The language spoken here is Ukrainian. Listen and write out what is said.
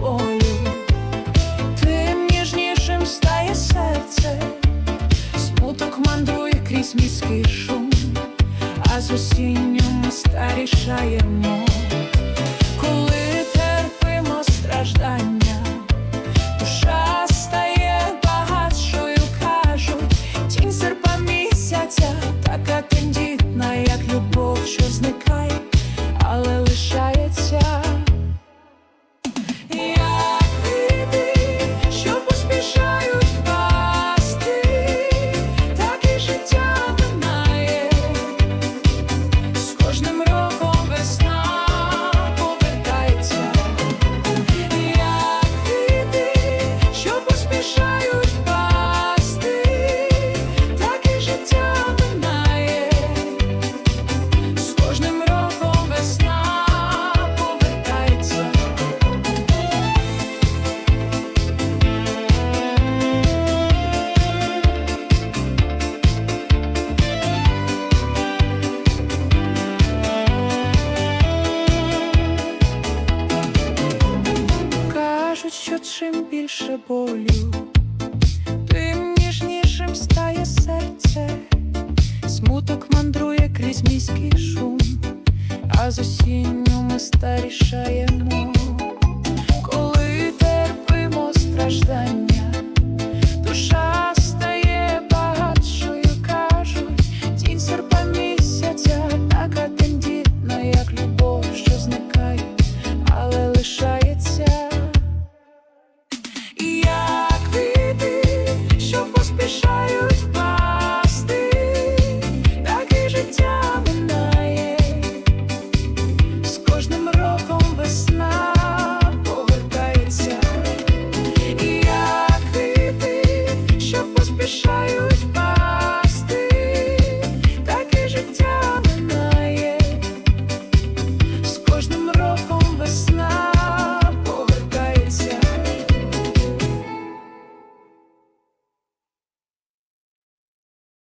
болю, тим ніжнішим стає серце, смуток мандрує крізь міський шум, а з осінню ми старішаємо. чим більше болю, тим ніжнішим стає серце, смуток мандрує крізь міський шум, а з осінню ми старішаємо, коли терпимо страждання, душа стає багатшою, кажуть, тінь серпа місяця, така як любов, що зникає, але лише.